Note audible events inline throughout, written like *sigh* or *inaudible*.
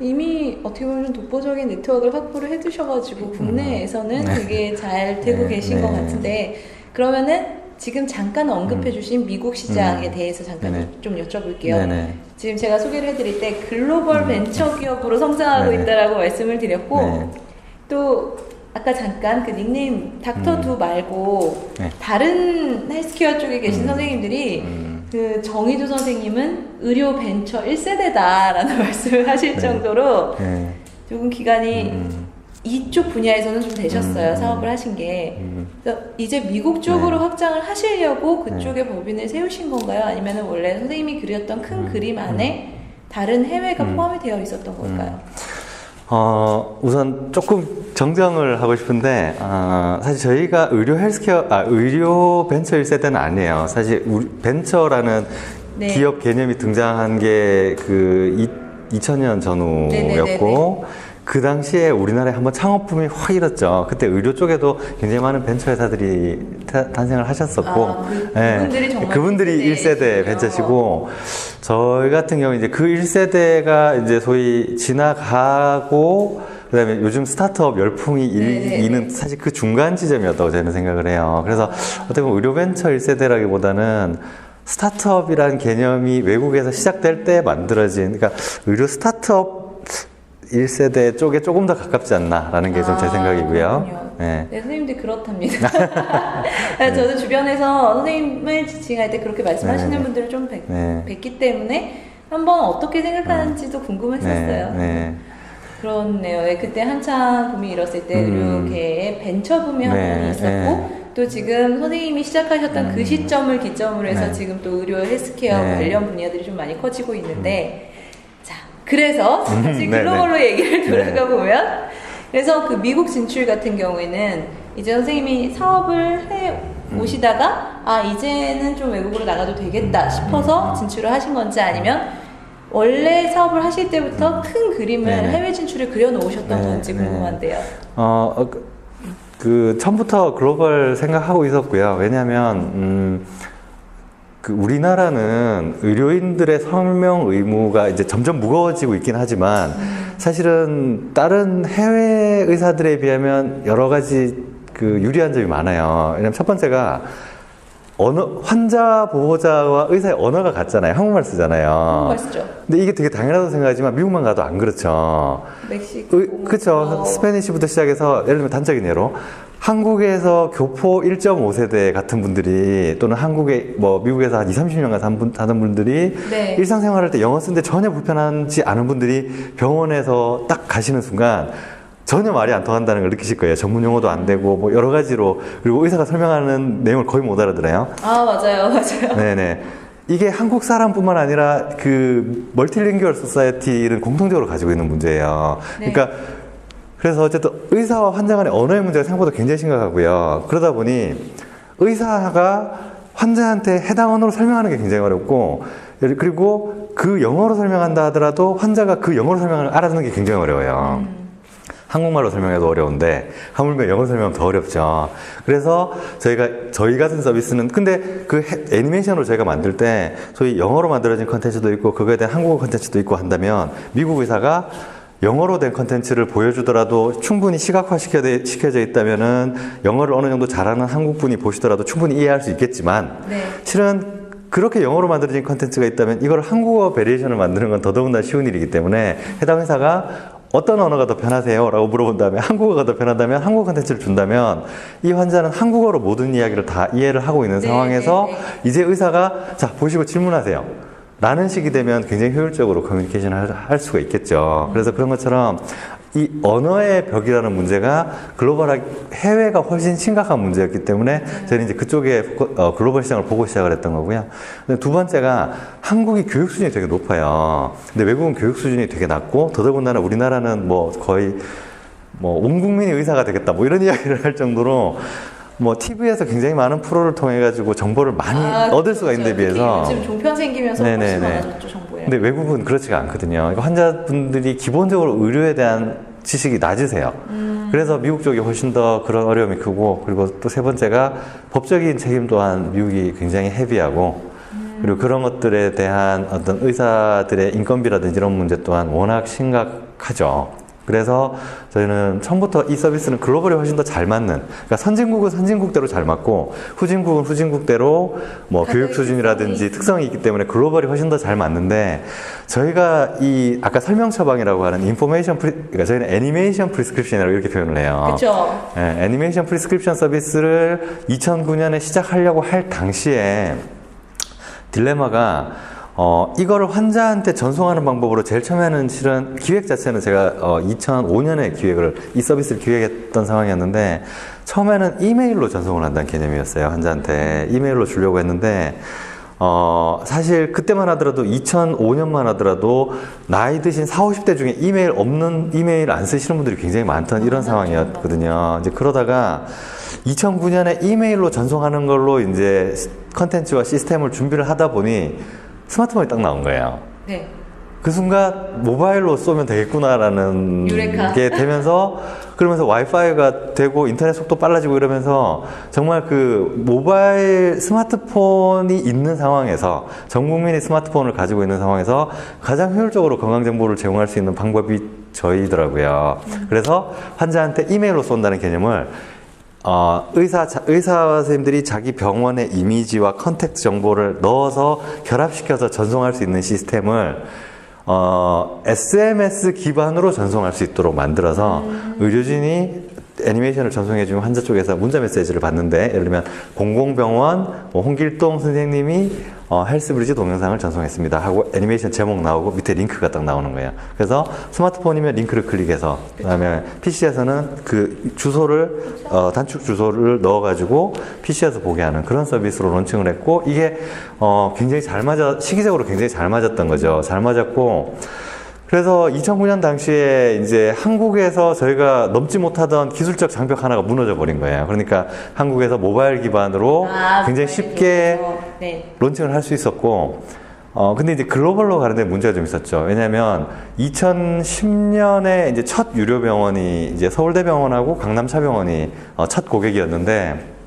이미 어떻게 보면 좀 독보적인 네트워크를 확보를 해두셔가지고 국내에서는 네. 되게 잘 되고 네, 계신 네. 것 같은데 그러면은 지금 잠깐 언급해 주신 미국 시장에 음. 대해서 잠깐 네네. 좀 여쭤볼게요. 네네. 지금 제가 소개를 해드릴 때 글로벌 음. 벤처 기업으로 성장하고 네네. 있다라고 말씀을 드렸고 네. 또 아까 잠깐 그 닉네임 닥터 음. 두 말고 네. 다른 헬스케어 쪽에 계신 음. 선생님들이 음. 그 정희도 선생님은 의료 벤처 1세대다라는 *laughs* 말씀을 하실 네. 정도로 네. 조금 기간이 음. 이쪽 분야에서는 좀 되셨어요 음. 사업을 하신 게 음. 그래서 이제 미국 쪽으로 네. 확장을 하시려고 그쪽에 법인을 세우신 건가요? 아니면 원래 선생님이 그렸던 큰 음. 그림 안에 다른 해외가 음. 포함이 되어 있었던 걸까요? 어, 우선 조금 정정을 하고 싶은데, 어, 사실 저희가 의료 헬스케어, 아, 의료 벤처 1세대는 아니에요. 사실 우리 벤처라는 네. 기업 개념이 등장한 게 그 2000년 네네네네. 그 당시에 우리나라에 한번 창업붐이 확 일었죠. 그때 의료 쪽에도 굉장히 많은 벤처 회사들이 타- 탄생을 하셨었고, 아, 그- 예, 그분들이 정말 그분들이 1세대 1세대 시군요. 벤처시고, 저희 같은 경우 이제 그 1세대가 이제 소위 지나가고 그다음에 요즘 스타트업 열풍이. 일기는 사실 그 중간 지점이었다고 저는 생각을 해요. 그래서 어떻게 보면 의료 벤처 1세대라기보다는 스타트업이라는 개념이 외국에서 시작될 때 만들어진 그러니까 의료 스타트업 1세대 쪽에 조금 더 가깝지 않나라는 게 좀제 아, 생각이고요. 네. 네, 선생님들 그렇답니다. *laughs* 저도 주변에서 선생님을 지칭할 때 그렇게 말씀하시는 네. 분들을 좀 뵙, 네. 뵙기 때문에 한번 어떻게 생각하는지도 궁금했었어요. 네. 네. 그렇네요. 네, 그때 한창 붐이 일었을 때 음. 의료계에 벤처 붐이 한 네, 번이 있었고 네. 또 지금 선생님이 시작하셨던 그 음. 시점을 기점으로 해서 네. 지금 또 의료 헬스케어 네. 관련 분야들이 좀 많이 커지고 있는데 자 그래서 다시 음, 네, 글로벌로 얘기를 네. 돌아가 보면 그래서 그 미국 진출 같은 경우에는 이제 선생님이 사업을 해 오시다가 아 이제는 좀 외국으로 나가도 되겠다 음. 싶어서 진출을 하신 건지 아니면 원래 사업을 하실 때부터 큰 그림을 네네. 해외 진출을 그려 놓으셨던 네, 건지 네. 궁금한데요. 어, 어, 그, 그 처음부터 글로벌 생각하고 있었고요. 왜냐하면 음, 그 우리나라는 의료인들의 설명 의무가 이제 점점 무거워지고 있긴 하지만 사실은 다른 해외 의사들에 비하면 여러 가지 그 유리한 점이 많아요. 왜냐면 첫 번째가 언어 환자 보호자와 의사의 언어가 같잖아요. 한국말 쓰잖아요. 맛있죠? 근데 이게 되게 당연하다고 생각하지만 미국만 가도 안 그렇죠. 멕시코. 어, 스페니쉬부터 시작해서, 예를 들면 단적인 예로, 한국에서 교포 1.5세대 같은 분들이, 또는 한국에, 뭐, 미국에서 한 20, 30년간 산 분, 사는 분들이, 네. 일상생활 할 때 영어 쓰는데 전혀 불편하지 않은 분들이 병원에서 딱 가시는 순간, 전혀 말이 안 통한다는 걸 느끼실 거예요. 전문 용어도 안 되고, 뭐, 여러 가지로, 그리고 의사가 설명하는 내용을 거의 못 알아들어요. 아 맞아요, *laughs* 맞아요. 네네. 이게 한국 사람뿐만 아니라 그 멀티링규얼 소사이어티를 공통적으로 가지고 있는 문제예요. 네. 그러니까 그래서 어쨌든 의사와 환자 간의 언어의 문제가 생각보다 굉장히 심각하고요. 그러다 보니 의사가 환자한테 해당 언어로 설명하는 게 굉장히 어렵고 그리고 그 영어로 설명한다 하더라도 환자가 그 영어로 설명을 알아듣는 게 굉장히 어려워요. 한국말로 설명해도 어려운데 하물며 영어 설명하면 더 어렵죠. 그래서 저희가 저희 같은 서비스는 근데 그 해- 애니메이션으로 저희가 만들 때 소위 영어로 만들어진 컨텐츠도 있고 그거에 대한 한국어 컨텐츠도 있고 한다면 미국 의사가 영어로 된 컨텐츠를 보여주더라도 충분히 시각화 시켜져, 있다면은 영어를 어느 정도 잘하는 한국 분이 보시더라도 충분히 이해할 수 있겠지만 네. 실은 그렇게 영어로 만들어진 컨텐츠가 있다면 이걸 한국어 베리에이션을 만드는 건 더더군다나 쉬운 일이기 때문에 해당 회사가 어떤 언어가 더 편하세요? 라고 물어본 다음에 한국어가 더 편하다면 한국어 컨텐츠를 준다면 이 환자는 한국어로 모든 이야기를 다 이해를 하고 있는 네, 상황에서 네, 이제 의사가 자 보시고 질문하세요. 라는 식이 되면 굉장히 효율적으로 커뮤니케이션을 할, 할 수가 있겠죠. 그래서 그런 것처럼 이 언어의 벽이라는 문제가 글로벌하게 해외가 훨씬 심각한 문제였기 때문에 저는 이제 그쪽에 어, 글로벌 시장을 보고 시작을 했던 거고요. 두 번째가 한국이 교육 수준이 되게 높아요. 근데 외국은 교육 수준이 되게 낮고 더더군다나 우리나라는 뭐 거의 뭐 온 국민이 의사가 되겠다 뭐 이런 *laughs* 이야기를 할 정도로 뭐 TV에서 굉장히 많은 프로를 통해 가지고 정보를 많이 아, 얻을 수가 그렇죠. 있는 데 특히 비해서 요즘 종편 생기면서 훨씬 네네네. 많아졌죠 정보에. 근데 외국은 그렇지가 않거든요. 그러니까 환자분들이 기본적으로 의료에 대한 지식이 낮으세요. 그래서 미국 쪽이 훨씬 더 그런 어려움이 크고 그리고 또 세 번째가 법적인 책임 또한 미국이 굉장히 헤비하고 그리고 그런 것들에 대한 어떤 의사들의 인건비라든지 이런 문제 또한 워낙 심각 생각하죠. 그래서 저희는 처음부터 이 서비스는 글로벌에 훨씬 더 잘 맞는, 그러니까 선진국은 선진국대로 잘 맞고 후진국은 후진국대로 뭐 교육 수준이라든지 특성이 특성이 있기 때문에 글로벌이 훨씬 더 잘 맞는데 저희가 이 아까 설명 처방이라고 하는 인포메이션 프리, 그러니까 저희는 애니메이션 프리스크립션이라고 이렇게 표현을 해요. 그렇죠. 예, 애니메이션 프리스크립션 서비스를 2009년에 시작하려고 할 당시에 딜레마가 어, 이거를 환자한테 전송하는 방법으로 제일 처음에는 실은 기획 자체는 제가 어, 2005년에 기획을 이 서비스를 기획했던 상황이었는데 처음에는 이메일로 전송을 한다는 개념이었어요 환자한테 이메일로 주려고 했는데 어, 사실 그때만 하더라도 2005년만 하더라도 나이 드신 40, 50대 중에 이메일 없는 이메일 안 쓰시는 분들이 굉장히 많던 이런 상황이었거든요. 이제 그러다가 2009년에 이메일로 전송하는 걸로 이제 컨텐츠와 시스템을 준비를 하다 보니 스마트폰이 딱 나온 거예요. 네. 그 순간 모바일로 쏘면 되겠구나라는 유레카. 게 되면서 그러면서 와이파이가 되고 인터넷 속도 빨라지고 이러면서 정말 그 모바일 스마트폰이 있는 상황에서 전 국민이 스마트폰을 가지고 있는 상황에서 가장 효율적으로 건강 정보를 제공할 수 있는 방법이 저희더라고요. 그래서 환자한테 이메일로 쏜다는 개념을 어, 의사, 자- 의사 선생님들이 자기 병원의 이미지와 컨택트 정보를 넣어서 결합시켜서 전송할 수 있는 시스템을 어, SMS 기반으로 전송할 수 있도록 만들어서 의료진이 애니메이션을 전송해 주면 환자 쪽에서 문자 메시지를 받는데 예를 들면 공공병원 뭐 홍길동 선생님이 어, 헬스브리지 동영상을 전송했습니다 하고 애니메이션 제목 나오고 밑에 링크가 딱 나오는 거예요. 그래서 스마트폰이면 링크를 클릭해서 그다음에 PC에서는 그 주소를 어, 단축 주소를 넣어 가지고 PC에서 보게 하는 그런 서비스로 론칭을 했고 이게 어, 굉장히 잘 맞아 시기적으로 굉장히 잘 맞았던 거죠. 잘 맞았고 그래서 2009년 당시에 이제 한국에서 저희가 넘지 못하던 기술적 장벽 하나가 무너져 버린 거예요. 그러니까 한국에서 모바일 기반으로 아, 굉장히 쉽게. 네. 론칭을 할 수 있었고, 어, 근데 이제 글로벌로 가는데 문제가 좀 있었죠. 왜냐면 2010년에 이제 첫 유료 병원이 이제 서울대병원하고 강남차병원이 어, 첫 고객이었는데,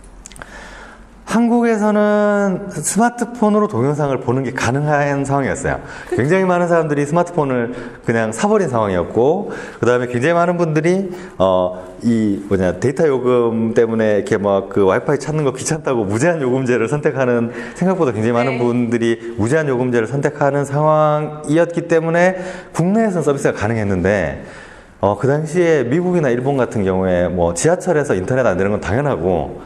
한국에서는 스마트폰으로 동영상을 보는 게 가능한 상황이었어요. 굉장히 많은 사람들이 스마트폰을 그냥 사버린 상황이었고, 그 다음에 굉장히 많은 분들이, 어, 이, 뭐냐, 데이터 요금 때문에 이렇게 막 그 와이파이 찾는 거 귀찮다고 무제한 요금제를 선택하는, 생각보다 굉장히 많은 네. 분들이 무제한 요금제를 선택하는 상황이었기 때문에 국내에서는 서비스가 가능했는데, 어, 그 당시에 미국이나 일본 같은 경우에 뭐 지하철에서 인터넷 안 되는 건 당연하고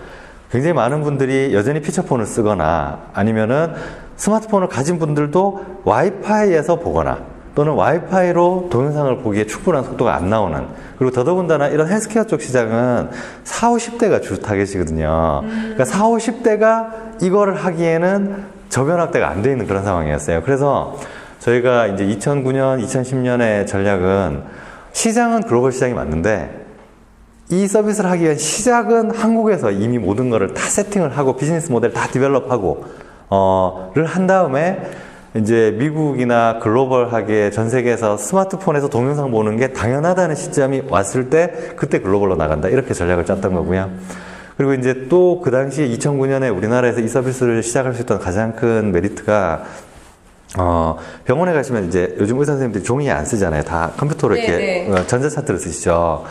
굉장히 많은 분들이 여전히 피처폰을 쓰거나 아니면은 스마트폰을 가진 분들도 와이파이에서 보거나 또는 와이파이로 동영상을 보기에 충분한 속도가 안 나오는 그리고 더더군다나 이런 헬스케어 쪽 시장은 4, 50대가 주 타겟이거든요. 그러니까 4, 50대가 이거를 하기에는 저변학대가 안 돼 있는 그런 상황이었어요. 그래서 저희가 이제 2009년, 2010년의 전략은 시장은 글로벌 시장이 맞는데 이 서비스를 하기 위한 시작은 한국에서 이미 모든 거를 다 세팅을 하고 비즈니스 모델 다 디벨롭하고 어를 한 다음에 이제 미국이나 글로벌하게 전 세계에서 스마트폰에서 동영상 보는 게 당연하다는 시점이 왔을 때 그때 글로벌로 나간다 이렇게 전략을 짰던 거고요. 그리고 이제 또 그 당시 2009년에 우리나라에서 이 서비스를 시작할 수 있던 가장 큰 메리트가 어, 병원에 가시면 이제 요즘 의사 선생님들이 종이 안 쓰잖아요. 다 컴퓨터로 네, 이렇게 네. 어, 전자차트를 쓰시죠.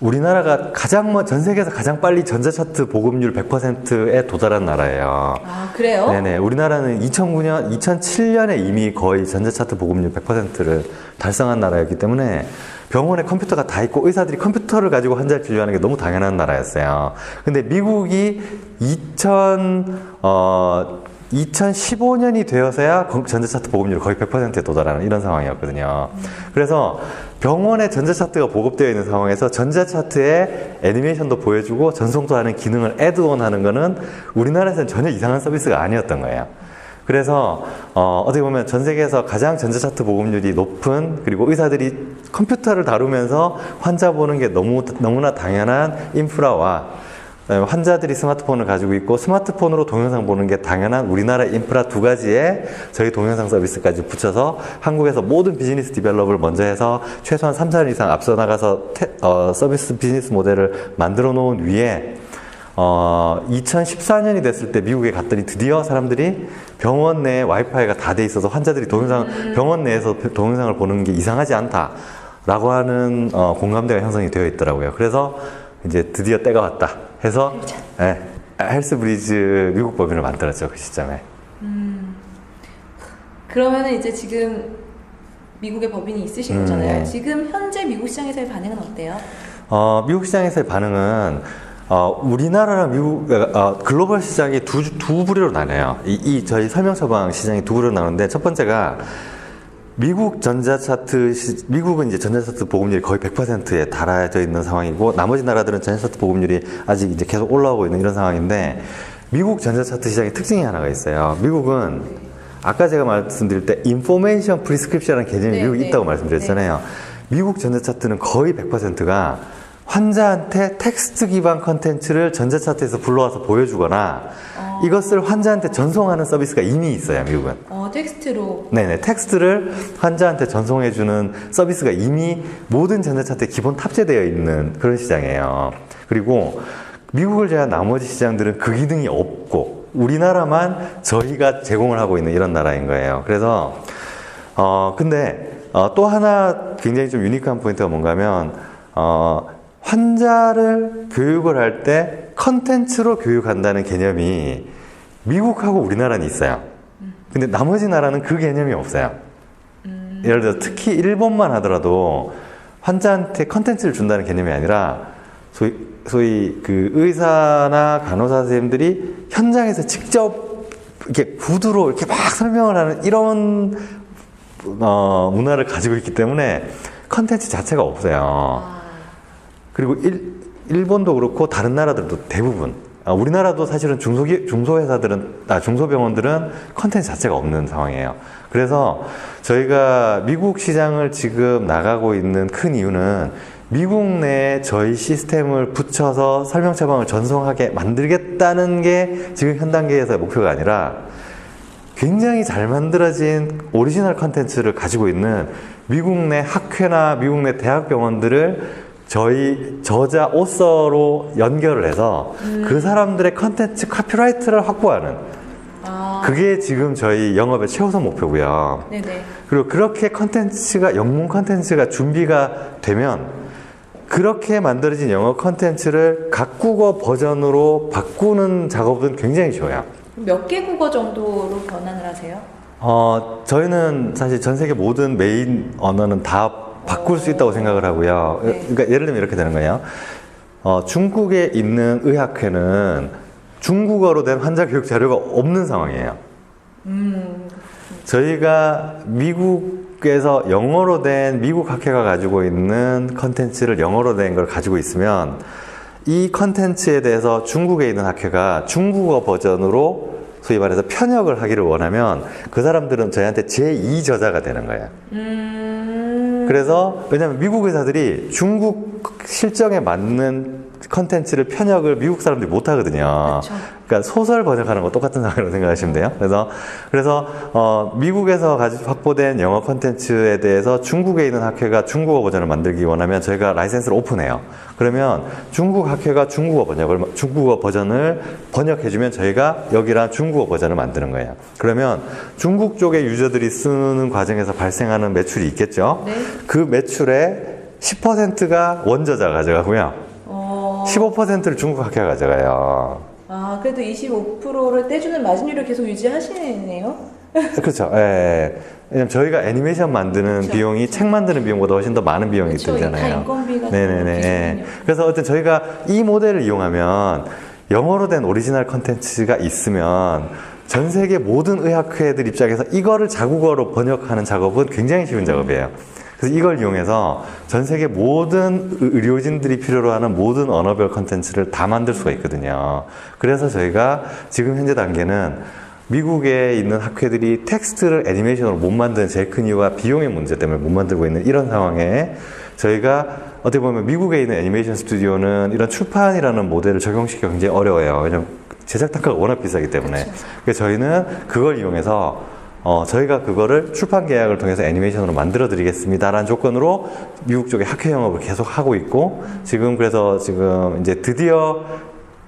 우리나라가 가장 뭐 전 세계에서 가장 빨리 전자차트 보급률 100%에 도달한 나라예요. 아, 그래요? 네네. 우리나라는 2009년, 2007년에 이미 거의 전자차트 보급률 100%를 달성한 나라였기 때문에 병원에 컴퓨터가 다 있고 의사들이 컴퓨터를 가지고 환자를 진료하는 게 너무 당연한 나라였어요. 근데 미국이 2000, 어, 2015년이 되어서야 건- 전자차트 보급률 거의 100%에 도달하는 이런 상황이었거든요. 그래서 병원에 전자차트가 보급되어 있는 상황에서 전자차트에 애니메이션도 보여주고 전송도 하는 기능을 애드온 하는 거는 우리나라에서는 전혀 이상한 서비스가 아니었던 거예요. 그래서 어, 어떻게 보면 전 세계에서 가장 전자차트 보급률이 높은 그리고 의사들이 컴퓨터를 다루면서 환자 보는 게 너무 너무나 당연한 인프라와 환자들이 스마트폰을 가지고 있고 스마트폰으로 동영상 보는 게 당연한 우리나라 인프라 두 가지에 저희 동영상 서비스까지 붙여서 한국에서 모든 비즈니스 디벨롭을 먼저 해서 최소한 3, 4년 이상 앞서 나가서 테- 어, 서비스 비즈니스 모델을 만들어 놓은 위에 어, 2014년이 됐을 때 미국에 갔더니 드디어 사람들이 병원 내에 와이파이가 다 돼 있어서 환자들이 동영상, 병원 내에서 동영상을 보는 게 이상하지 않다. 라고 하는 어, 공감대가 형성이 되어 있더라고요. 그래서 이제 드디어 때가 왔다 해서 예, 헬스 브리즈 미국 법인을 만들었죠. 그 시점에. 그러면은 이제 지금 미국의 법인이 있으신 음, 거잖아요. 네. 지금 현재 미국 시장에서의 반응은 어때요? 어, 미국 시장에서의 반응은 어, 우리나라랑 미국 어, 글로벌 시장이 두, 두 부류로 나뉘어요. 이, 이 저희 설명 처방 시장이 두 부류로 나누는데 첫 번째가 미국 전자차트 시- 미국은 이제 전자차트 보급률이 거의 100%에 달아져 있는 상황이고 나머지 나라들은 전자차트 보급률이 아직 이제 계속 올라오고 있는 이런 상황인데 미국 전자차트 시장의 특징이 하나가 있어요. 미국은 아까 제가 말씀드릴 때 인포메이션 프리스크립션이라는 개념이 네, 미국에 네. 있다고 말씀드렸잖아요. 미국 전자차트는 거의 100%가 환자한테 텍스트 기반 컨텐츠를 전자차트에서 불러와서 보여주거나 이것을 환자한테 전송하는 서비스가 이미 있어요, 미국은. 어, 텍스트로 네네. 텍스트를 환자한테 전송해주는 서비스가 이미 모든 전자차트에 기본 탑재되어 있는 그런 시장이에요. 그리고 미국을 제한 나머지 시장들은 그 기능이 없고 우리나라만 저희가 제공을 하고 있는 이런 나라인 거예요. 그래서, 어, 근데, 어, 또 하나 굉장히 좀 유니크한 포인트가 뭔가 하면, 어, 환자를 교육을 할 때 컨텐츠로 교육한다는 개념이 미국하고 우리나라는 있어요. 근데 나머지 나라는 그 개념이 없어요. 예를 들어 특히 일본만 하더라도 환자한테 컨텐츠를 준다는 개념이 아니라 소위, 소위 그 의사나 간호사 선생님들이 현장에서 직접 이렇게 구두로 이렇게 막 설명을 하는 이런 어, 문화를 가지고 있기 때문에 컨텐츠 자체가 없어요. 아, 그리고 일, 일본도 그렇고 다른 나라들도 대부분 아, 우리나라도 사실은 중소기, 중소회사들은 아, 중소병원들은 컨텐츠 자체가 없는 상황이에요. 그래서 저희가 미국 시장을 지금 나가고 있는 큰 이유는 미국 내에 저희 시스템을 붙여서 설명 처방을 전송하게 만들겠다는 게 지금 현 단계에서의 목표가 아니라 굉장히 잘 만들어진 오리지널 컨텐츠를 가지고 있는 미국 내 학회나 미국 내 대학병원들을 저희 저자 오서로 연결을 해서 그 사람들의 컨텐츠 카피라이트를 확보하는 아, 그게 지금 저희 영업의 최우선 목표고요. 네네. 그리고 그렇게 컨텐츠가 영문 컨텐츠가 준비가 되면 그렇게 만들어진 영어 컨텐츠를 각 국어 버전으로 바꾸는 작업은 굉장히 쉬워요. 몇 개 국어 정도로 변환을 하세요? 어, 저희는 사실 전 세계 모든 메인 언어는 다 바꿀 수 있다고 생각을 하고요. 네. 그러니까 예를 들면 이렇게 되는 거예요. 어, 중국에 있는 의학회는 중국어로 된 환자 교육 자료가 없는 상황이에요. 음, 저희가 미국에서 영어로 된 미국 학회가 가지고 있는 컨텐츠를 영어로 된 걸 가지고 있으면 이 컨텐츠에 대해서 중국에 있는 학회가 중국어 버전으로 소위 말해서 편역을 하기를 원하면 그 사람들은 저희한테 제2 저자가 되는 거예요. 음, 그래서 왜냐하면 미국 회사들이 중국 실정에 맞는 컨텐츠를 편역을 미국 사람들이 못 하거든요. 그쵸. 그러니까 소설 번역하는 거 똑같은 상황이라고 생각하시면 돼요. 그래서 그래서 어, 미국에서 가지 확보된 영어 컨텐츠에 대해서 중국에 있는 학회가 중국어 버전을 만들기 원하면 저희가 라이센스를 오픈해요. 그러면 중국 학회가 중국어 번역을 중국어 버전을 번역해주면 저희가 여기랑 중국어 버전을 만드는 거예요. 그러면 중국 쪽의 유저들이 쓰는 과정에서 발생하는 매출이 있겠죠. 네. 그 매출의 10%가 원저자 가져가고요. 어, 15%를 중국 학회가 가져가요. 아, 그래도 25%를 떼주는 마진율을 계속 유지하시네요? *laughs* 그렇죠. 예. 왜냐면 저희가 애니메이션 만드는 그쵸. 비용이 책 만드는 비용보다 훨씬 더 많은 비용이 다 들잖아요. 인건비가 네네네. 비싸군요. 그래서 어쨌든 저희가 이 모델을 이용하면 영어로 된 오리지널 컨텐츠가 있으면 전 세계 모든 의학회들 입장에서 이거를 자국어로 번역하는 작업은 굉장히 쉬운 작업이에요. 그래서 이걸 이용해서 전 세계 모든 의- 의료진들이 필요로 하는 모든 언어별 컨텐츠를 다 만들 수가 있거든요. 그래서 저희가 지금 현재 단계는 미국에 있는 학회들이 텍스트를 애니메이션으로 못 만드는 제일 큰 이유가 비용의 문제 때문에 못 만들고 있는 이런 상황에 저희가 어떻게 보면 미국에 있는 애니메이션 스튜디오는 이런 출판이라는 모델을 적용시키기가 굉장히 어려워요. 왜냐면 제작 단가가 워낙 비싸기 때문에. 그쵸. 그래서 저희는 그걸 이용해서 어, 저희가 그거를 출판 계약을 통해서 애니메이션으로 만들어 드리겠습니다라는 조건으로 미국 쪽에 학회 영업을 계속 하고 있고 지금 그래서 지금 이제 드디어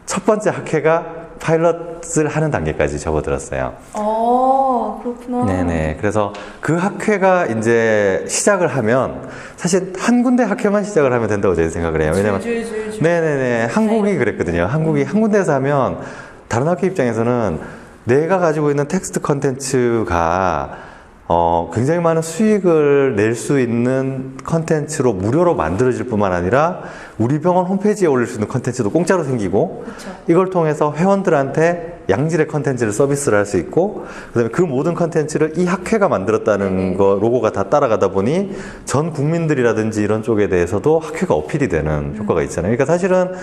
첫 번째 학회가 파일럿을 하는 단계까지 접어들었어요. 어, 그렇구나. 네네. 그래서 그 학회가 이제 시작을 하면 사실 한 군데 학회만 시작을 하면 된다고 저는 생각을 해요. 왜냐면 줄 줄줄줄. 네네네. 한국이 그랬거든요. 한국이 한 군데서 하면 다른 학교 입장에서는 내가 가지고 있는 텍스트 컨텐츠가 어, 굉장히 많은 수익을 낼 수 있는 컨텐츠로 무료로 만들어질 뿐만 아니라 우리 병원 홈페이지에 올릴 수 있는 컨텐츠도 공짜로 생기고 그쵸. 이걸 통해서 회원들한테 양질의 컨텐츠를 서비스를 할 수 있고 그다음에 그 모든 컨텐츠를 이 학회가 만들었다는 네네. 거 로고가 다 따라가다 보니 전 국민들이라든지 이런 쪽에 대해서도 학회가 어필이 되는 효과가 있잖아요. 그러니까 사실은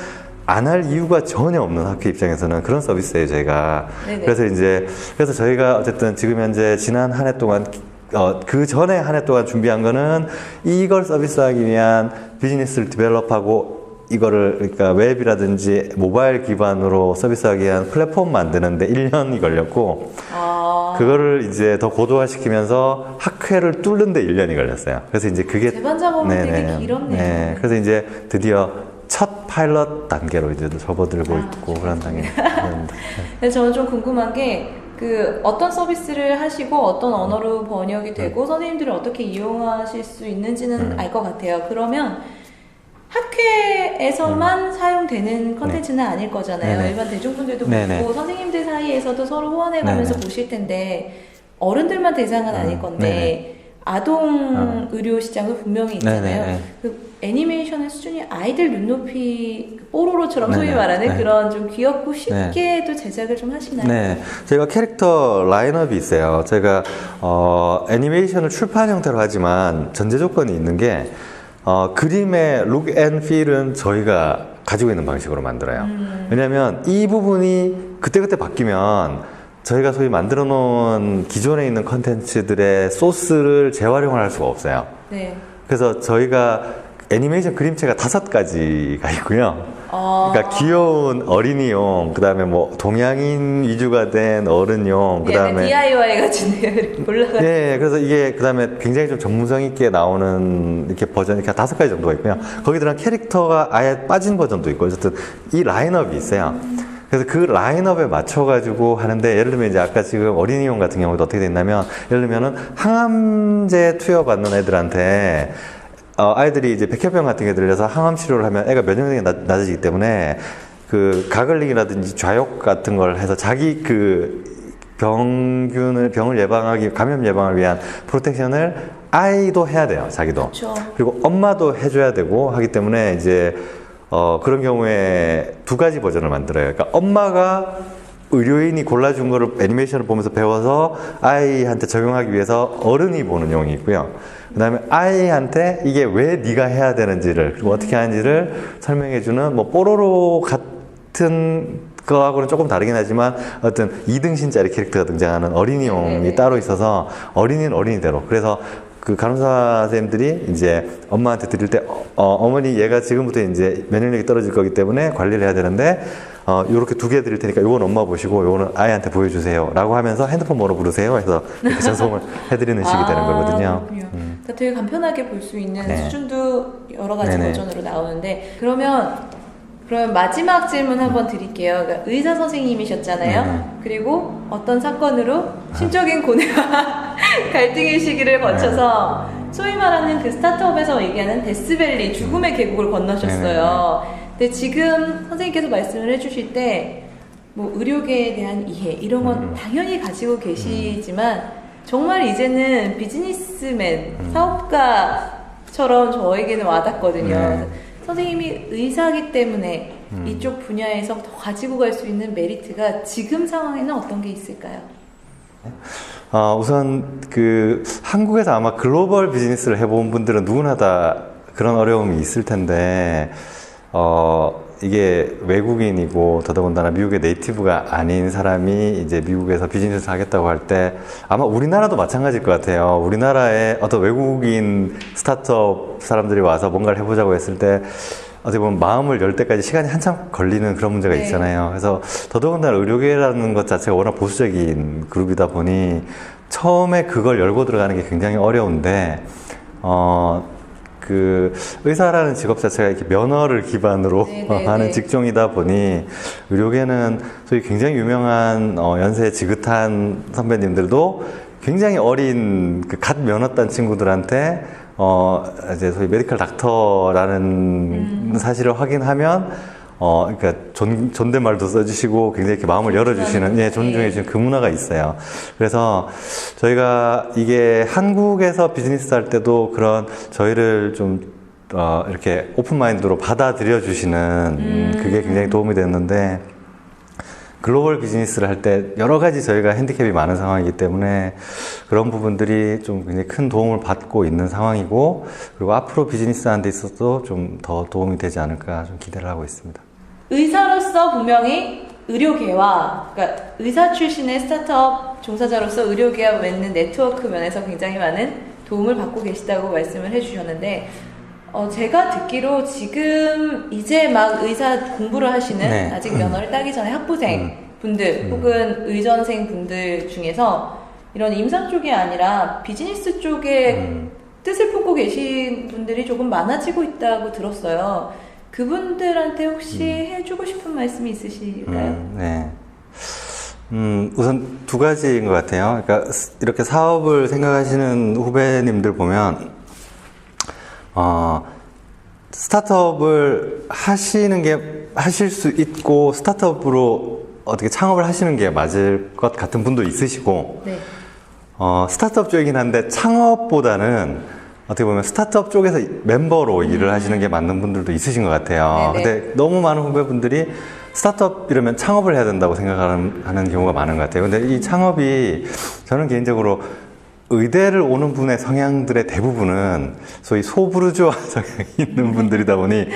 안 할 이유가 전혀 없는 학회 입장에서는 그런 서비스예요, 저희가. 네네. 그래서 이제 그래서 저희가 어쨌든 지금 현재 지난 한 해 동안 어, 그 전에 한 해 동안 준비한 거는 이걸 서비스하기 위한 비즈니스를 디벨롭하고 이거를 그러니까 웹이라든지 모바일 기반으로 서비스하기 위한 플랫폼 만드는데 1년이 걸렸고 아, 그거를 이제 더 고도화시키면서 학회를 뚫는데 1년이 걸렸어요. 그래서 이제 그게 제반 작업은 되게 네네. 길었네요. 네. 그래서 이제 드디어 첫 파일럿 단계로 이제 접어들고 아, 있고 그런 단계입니다. *laughs* 저는 좀 궁금한 게, 그, 어떤 서비스를 하시고, 어떤 언어로 번역이 되고, 선생님들이 어떻게 이용하실 수 있는지는 음. 알것 같아요. 그러면, 학회에서만 사용되는 컨텐츠는 아닐 거잖아요. 음. 네네. 일반 대중분들도 네네. 보고, 선생님들 사이에서도 서로 호환해가면서 네네. 보실 텐데, 어른들만 대상은 아닐 음. 건데, 네네. 아동 어. 의료 시장도 분명히 있잖아요. 그 애니메이션의 수준이 아이들 눈높이 뽀로로처럼 소위 네네. 말하는 네. 그런 좀 귀엽고 쉽게도 제작을 좀 하시나요? 네, 저희가 캐릭터 라인업이 있어요. 제가 어, 애니메이션을 출판 형태로 하지만 전제 조건이 있는 게 어, 그림의 룩앤 필은 저희가 가지고 있는 방식으로 만들어요. 음. 왜냐하면 이 부분이 그때그때 바뀌면 저희가 소위 만들어 놓은 기존에 있는 컨텐츠들의 소스를 재활용을 할 수가 없어요. 네. 그래서 저희가 애니메이션 그림체가 다섯 가지가 있고요. 어, 그러니까 귀여운 어린이용, 그 다음에 뭐 동양인 위주가 된 어른용, 그 약간 다음에 DIY. *laughs* 이렇게 올라가. 예, 그래서 이게 그 다음에 굉장히 좀 전문성 있게 나오는 이렇게 버전 이렇게 다섯 가지 정도가 있고요. 거기 들어간 캐릭터가 아예 빠진 버전도 있고 어쨌든 이 라인업이 있어요. 그래서 그 라인업에 맞춰가지고 하는데 예를 들면 이제 아까 지금 어린이용 같은 경우도 어떻게 됐냐면 예를 들면은 항암제 투여받는 애들한테 어, 아이들이 이제 백혈병 같은 게 들려서 항암 치료를 하면 애가 면역력이 낮, 낮아지기 때문에 그 가글링이라든지 좌욕 같은 걸 해서 자기 그 병균을 병을 예방하기 감염 예방을 위한 프로텍션을 아이도 해야 돼요 자기도 그렇죠. 그리고 엄마도 해줘야 되고 하기 때문에 이제 어 그런 경우에 두 가지 버전을 만들어요 그러니까 엄마가 의료인이 골라준 거를 애니메이션을 보면서 배워서 아이한테 적용하기 위해서 어른이 보는 용이 있고요. 그 다음에 아이한테 이게 왜 네가 해야 되는지를 그리고 어떻게 하는지를 설명해주는 뭐 뽀로로 같은 거하고는 조금 다르긴 하지만 어떤 이등신짜리 캐릭터가 등장하는 어린이용이 네네. 따로 있어서 어린이는 어린이대로 그래서 그 간호사 선생님들이 이제 엄마한테 드릴 때 어, 머니 얘가 지금부터 이제 면역력이 떨어질 거기 때문에 관리를 해야 되는데 어, 요렇게 두 개 드릴 테니까 요건 엄마 보시고 요거는 아이한테 보여주세요 라고 하면서 핸드폰 번호 부르세요 해서 이렇게 전송을 *laughs* 해드리는 식이 되는 거거든요 그렇군요. 음. 그러니까 되게 간편하게 볼 수 있는 네. 수준도 여러 가지 네네. 버전으로 나오는데 그러면 그러면 마지막 질문 한번 드릴게요. 그러니까 의사 선생님이셨잖아요. 네네. 그리고 어떤 사건으로 심적인 고뇌와 *laughs* 갈등의 시기를 거쳐서 소위 말하는 그 스타트업에서 얘기하는 데스밸리 죽음의 계곡을 건너셨어요. 근데 지금 선생님께서 말씀을 해주실 때 뭐 의료계에 대한 이해 이런 건 음. 당연히 가지고 계시지만 정말 이제는 비즈니스맨 음. 사업가처럼 저에게는 와닿거든요. 네. 선생님이 의사기 때문에 음. 이쪽 분야에서 더 가지고 갈 수 있는 메리트가 지금 상황에는 어떤 게 있을까요? 어, 우선 그 한국에서 아마 글로벌 비즈니스를 해본 분들은 누구나 다 그런 어려움이 있을 텐데 어, 이게 외국인이고 더더군다나 미국의 네이티브가 아닌 사람이 이제 미국에서 비즈니스를 하겠다고 할 때 아마 우리나라도 마찬가지일 것 같아요. 우리나라의 어떤 외국인 스타트업 사람들이 와서 뭔가를 해보자고 했을 때 어떻게 보면 마음을 열 때까지 시간이 한참 걸리는 그런 문제가 네. 있잖아요. 그래서 더더군다나 의료계라는 것 자체가 워낙 보수적인 그룹이다 보니 처음에 그걸 열고 들어가는 게 굉장히 어려운데 어, 그 의사라는 직업 자체가 이렇게 면허를 기반으로 네, *laughs* 네, 하는 네. 직종이다 보니 의료계는 소위 굉장히 유명한 어, 연세 지긋한 선배님들도 굉장히 어린 그 갓 면허 딴 친구들한테 어 이제 소위 메디컬 닥터라는 사실을 확인하면 어 그러니까 존, 존댓말도 써주시고 굉장히 이렇게 마음을 열어주시는 예 존중해 주시는 그 문화가 있어요. 그래서 저희가 이게 한국에서 비즈니스 할 때도 그런 저희를 좀 어, 이렇게 오픈 마인드로 받아들여 주시는 음, 그게 굉장히 도움이 됐는데 글로벌 비즈니스를 할 때 여러 가지 저희가 핸디캡이 많은 상황이기 때문에 그런 부분들이 좀 굉장히 큰 도움을 받고 있는 상황이고 그리고 앞으로 비즈니스 하는 데 있어서 좀더 도움이 되지 않을까 좀 기대를 하고 있습니다. 의사로서 분명히 의료계와 그러니까 의사 출신의 스타트업 종사자로서 의료계와 맺는 네트워크 면에서 굉장히 많은 도움을 받고 계시다고 말씀을 해주셨는데 어, 제가 듣기로 지금 이제 막 의사 공부를 하시는 네. 아직 면허를 따기 전에 학부생 분들 혹은 의전생 분들 중에서 이런 임상 쪽이 아니라 비즈니스 쪽에 음. 뜻을 품고 계신 분들이 조금 많아지고 있다고 들었어요. 그분들한테 혹시 해주고 싶은 말씀이 있으실까요? 음, 네. 음, 우선 두 가지인 것 같아요. 그러니까 스- 이렇게 사업을 생각하시는 후배님들 보면, 어, 스타트업을 하시는 게, 하실 수 있고, 스타트업으로 어떻게 창업을 하시는 게 맞을 것 같은 분도 있으시고, 네. 어, 스타트업 쪽이긴 한데 창업보다는 어떻게 보면 스타트업 쪽에서 멤버로 일을 하시는 게 맞는 분들도 있으신 것 같아요. 네네. 근데 너무 많은 후배분들이 스타트업 이러면 창업을 해야 된다고 생각하는 하는 경우가 많은 것 같아요. 근데 이 창업이 저는 개인적으로 의대를 오는 분의 성향들의 대부분은 소위 소부르주아 *laughs* 성향이 있는 분들이다 보니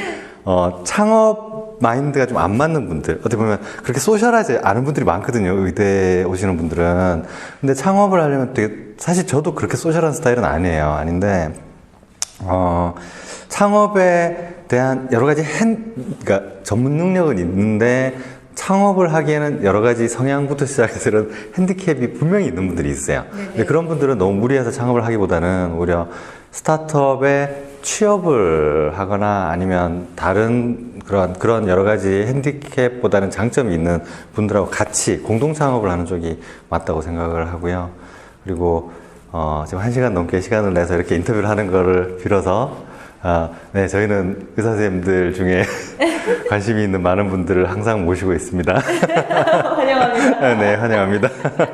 어, 창업 마인드가 좀 안 맞는 분들. 어떻게 보면 그렇게 소셜하지 않은 분들이 많거든요 의대 오시는 분들은. 근데 창업을 하려면 되게 사실 저도 그렇게 소셜한 스타일은 아니에요. 아닌데 어, 창업에 대한 여러 가지 핸, 그러니까 전문 능력은 있는데 창업을 하기에는 여러 가지 성향부터 시작해서 이런 핸디캡이 분명히 있는 분들이 있어요. 근데 그런 분들은 너무 무리해서 창업을 하기보다는 오히려 스타트업에 취업을 하거나 아니면 다른 그런 그런 여러 가지 핸디캡보다는 장점이 있는 분들하고 같이 공동 창업을 하는 쪽이 맞다고 생각을 하고요. 그리고 어, 지금 한 시간 넘게 시간을 내서 이렇게 인터뷰를 하는 거를 빌어서 아, 네, 저희는 의사 선생님들 중에 *laughs* 관심이 있는 많은 분들을 항상 모시고 있습니다. *laughs* 환영합니다. 네, 환영합니다.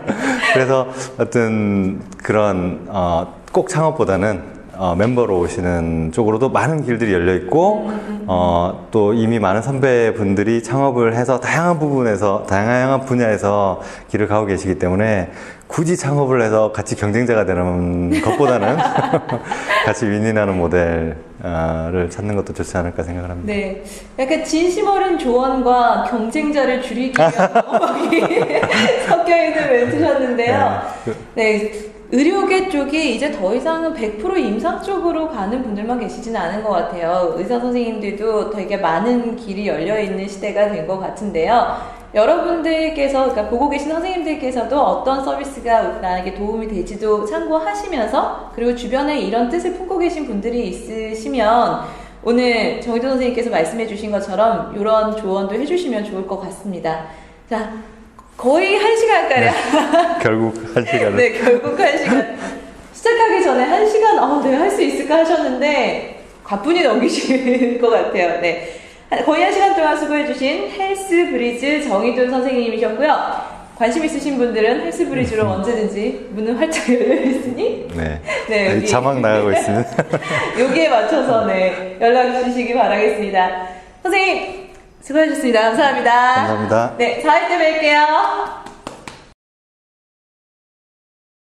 *laughs* 그래서 어떤 그런 어, 꼭 창업보다는 어, 멤버로 오시는 쪽으로도 많은 길들이 열려 있고 어, 또 이미 많은 선배분들이 창업을 해서 다양한 부분에서 다양한 분야에서 길을 가고 계시기 때문에 굳이 창업을 해서 같이 경쟁자가 되는 것보다는 *laughs* 같이 윈윈하는 모델을 찾는 것도 좋지 않을까 생각을 합니다. 네. 약간 진심 어린 조언과 경쟁자를 줄이기 위한 *laughs* 방법이 *laughs* 섞여 있는 멘트셨는데요. 네. 의료계 쪽이 이제 더 이상은 100% 임상 쪽으로 가는 분들만 계시지는 않은 것 같아요. 의사 선생님들도 되게 많은 길이 열려 있는 시대가 된 것 같은데요. 여러분들께서, 그러니까 보고 계신 선생님들께서도 어떤 서비스가 나에게 도움이 될지도 참고하시면서, 그리고 주변에 이런 뜻을 품고 계신 분들이 있으시면, 오늘 정희도 선생님께서 말씀해 주신 것처럼 이런 조언도 해주시면 좋을 것 같습니다. 자, 거의 한 시간 가량. 결국 한 시간을 네, 결국 한 시간. 시작하기 전에 한 시간, 어, 내가 할수 있을까 하셨는데, 가뿐히 넘기실 *laughs* 것 같아요. 네. 한- 거의 한 시간 동안 수고해주신 헬스 브리즈 정희돈 선생님이셨고요. 관심 있으신 분들은 헬스 브리즈로 언제든지 문은 활짝 열려 있으니, 네. 네, 여기. 자막 나가고 있습니다. *laughs* 여기에 맞춰서 네, 연락 주시기 바라겠습니다. 선생님, 수고하셨습니다. 감사합니다. 감사합니다. 네, 4회 때 뵐게요.